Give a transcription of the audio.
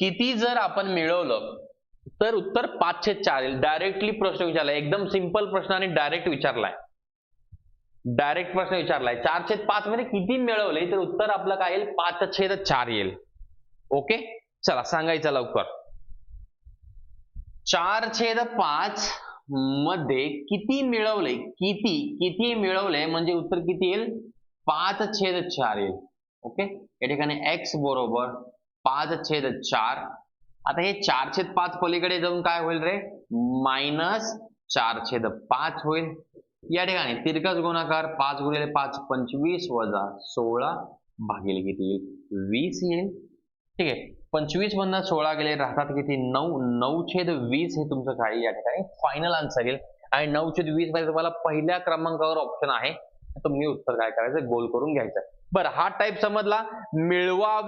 किती जर आपण मिळवलं तर उत्तर पाचशे चार येईल. डायरेक्टली प्रश्न विचारलाय एकदम सिंपल प्रश्न आणि डायरेक्ट विचारलाय. डायरेक्ट प्रश्न विचारलाय. चार छेद पाच मध्ये किती मिळवले तर उत्तर आपलं काय येईल? पाच छेद चार येईल. ओके? चला सांगायचं लवकर. चार छेद पाच मध्ये किती मिळवले? किती? किती मिळवले? म्हणजे उत्तर किती येईल? पाच छेद चार येईल. ओके? या ठिकाणी एक्स बरोबर पाच छेद चार. आता हे चार छेद पाच पलीकडे जाऊन काय होईल रे? मायनस चार छेद पाच होईल. या ठिकाणी तिरकस गुणाकार पाच गुणिले पाच पंचवीस वजा सोळा भागिले किती येईल? वीस येईल. ठीक आहे. पंचवीस मधनं सोळा गेले राहतात किती? नऊ. नऊ छेद वीस हे तुमचं काय या ठिकाणी फायनल आन्सर येईल. आणि नऊ छेद वीसमध्ये तुम्हाला पहिल्या क्रमांकावर ऑप्शन आहे. तुम्ही उत्तर काय करायचं? गोल करून घ्यायचं. बरं हा टाईप समजला. मिळवावे.